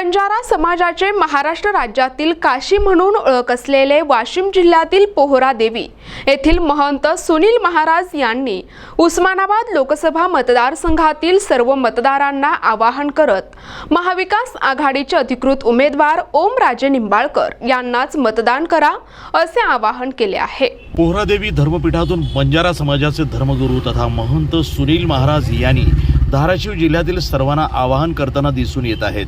बंजारा समाजाचे महाराष्ट्र राज्यातील काशी म्हणून ओळख असलेले वाशिम जिल्ह्यातील पोहरा देवी येथील महंत सुनील महाराज यांनी उस्मानाबाद लोकसभा मतदारसंघातील सर्व मतदारांना आवाहन करत महाविकास आघाडीचे अधिकृत उमेदवार ओमराजे निंबाळकर यांनाच मतदान करा असे आवाहन केले आहे. पोहरादेवी धर्मपीठातून बंजारा समाजाचे धर्मगुरू तथा महंत सुनील महाराज यांनी धाराशिव जिल्ह्यातील सर्वांना आवाहन करताना दिसून येत आहेत.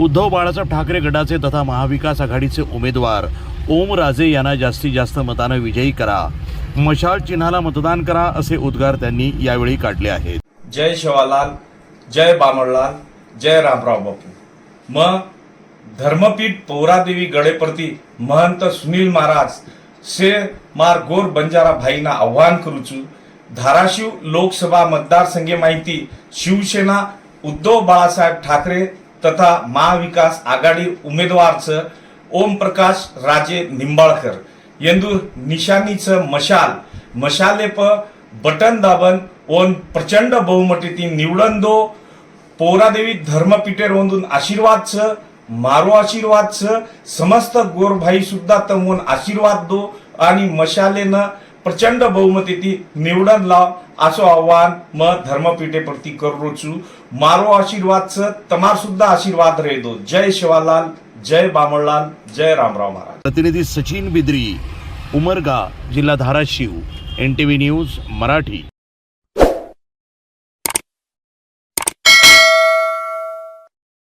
उद्धव बाळासाहेब ठाकरे गटाचे तथा महाविकास आघाडीचे उमेदवार ओम राजे यांना जास्तीत जास्त मतानं विजयी करा. मशाल चिन्हाला मतदान करा असे उद्गार त्यांनी यावेळी काढले आहेत. जय शिवालाल जय बामणलाल जय रामराव बापू. मग धर्मपीठ पौरादेवी गडेप्रती महंत सुनील महाराज से मार गोर बंजारा भाईना आव्हान करूचू. धाराशिव लोकसभा मतदारसंघे माहिती शिवसेना उद्धव बाळासाहेब ठाकरे तथा महाविकास आघाडी उमेदवारचं ओमप्रकाश राजे निंबाळकर. यंदू निशाणीचं मशाल. मशाले प बटन दाबन ओन प्रचंड बहुमतीतील निवडून दो पौरादेवी धर्मपीठेर ओंदून आशीर्वाद मारो आशीर्वाद समस्त गोरभाई सुद्धा तमवून आशीर्वाद दो आणि मशालेनं प्रचंड बहुमतीती निवडून लाव असो आव्हान म धर्मपीठे प्रती करोचू मारो आशीर्वाद छ तमार सुद्धा आशीर्वाद रे जय शिवालाल जय बामळलाल जय रामराव महाराज. प्रतिनिधी सचिन बिद्री उमरगा जिल्हा Dharashiv N T V news Marathi.